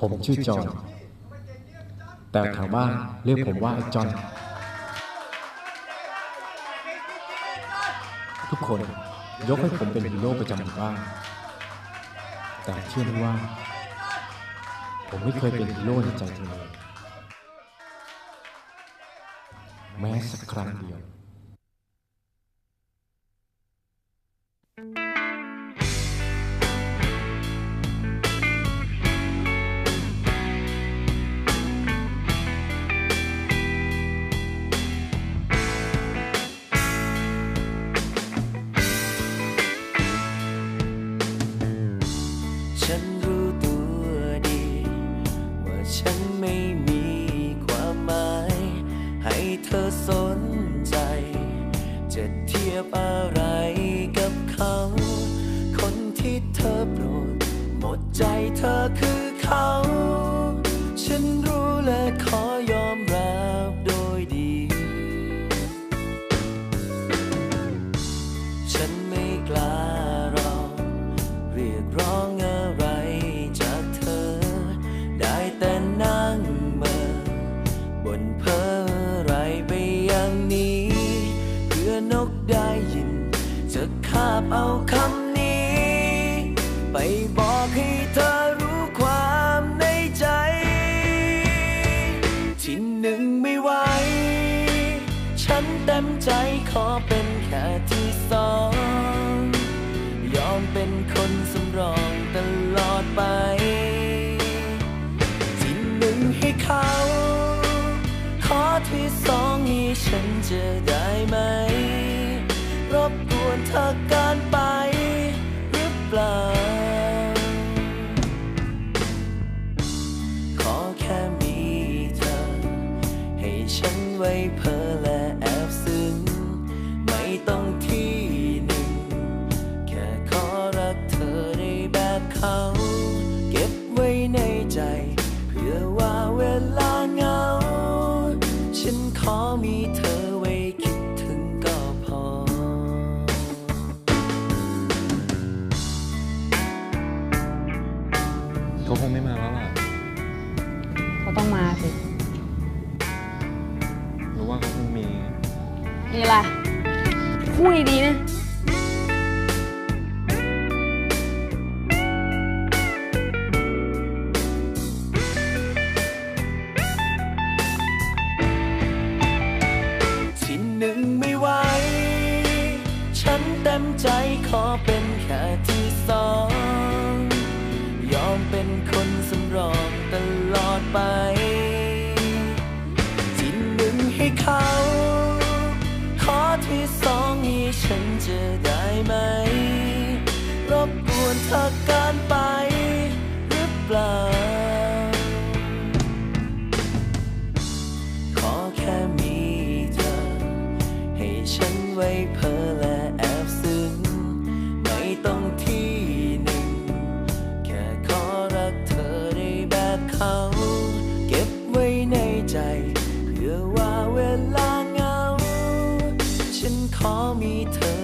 ผมชื่อจอห์นแต่แถวบ้านเรียกผมว่าไอ้จอห์นทุกคนยกให้ผมเป็นฮีโร่ประจำหมู่บ้านแต่เชื่อไหมว่า ผมไม่เคยเป็นฮีโร่ในใจเธอเลยแม้สักครั้งเดียว ฉันรู้ตัวดี ว่าฉันไม่มีความหมาย ให้เธอสนใจ จะเทียบอะไรกับเขา คนที่เธอโปรด หมดใจเธอคือเขา ฉันรู้และข นกได้ยิน จะคาบเอาคำนี้ ไปบอกให้เธอรู้ความในใจ ที่หนึ่งไม่ไหว ฉันเต็มใจขอเป็นแค่ที่สอง ยอมเป็นคนสำรองตลอดไป ที่หนึ่งให้เขา ขอที่สองให้ฉันจะได้ วนเธอเการไปหรือเปล่า ขอแค่มีเธอ ให้ฉันไว้เพ้อและแอบซึ้ง ไม่ต้องที่หนึ่ง แค่ขอรักเธอในแบบเขา เก็บไว้ในใจ เพื่อว่าเวลาเหงา ฉันขอมีเธอ มีอะไรพูดดีๆนะที่หนึ่งไม่ไหว ฉันเต็มใจขอเป็นแค่ที่สอง ไหม รบกวนเธอการไปหรือเปล่า ขอแค่มีเธอ ให้ฉันไว้เพ้อและแอบซึ้ง ไม่ต้องที่หนึ่ง แค่ขอรักเธอได้แบบเขา เก็บไว้ในใจ เพื่อว่าเวลาเงา ฉันขอมีเธอ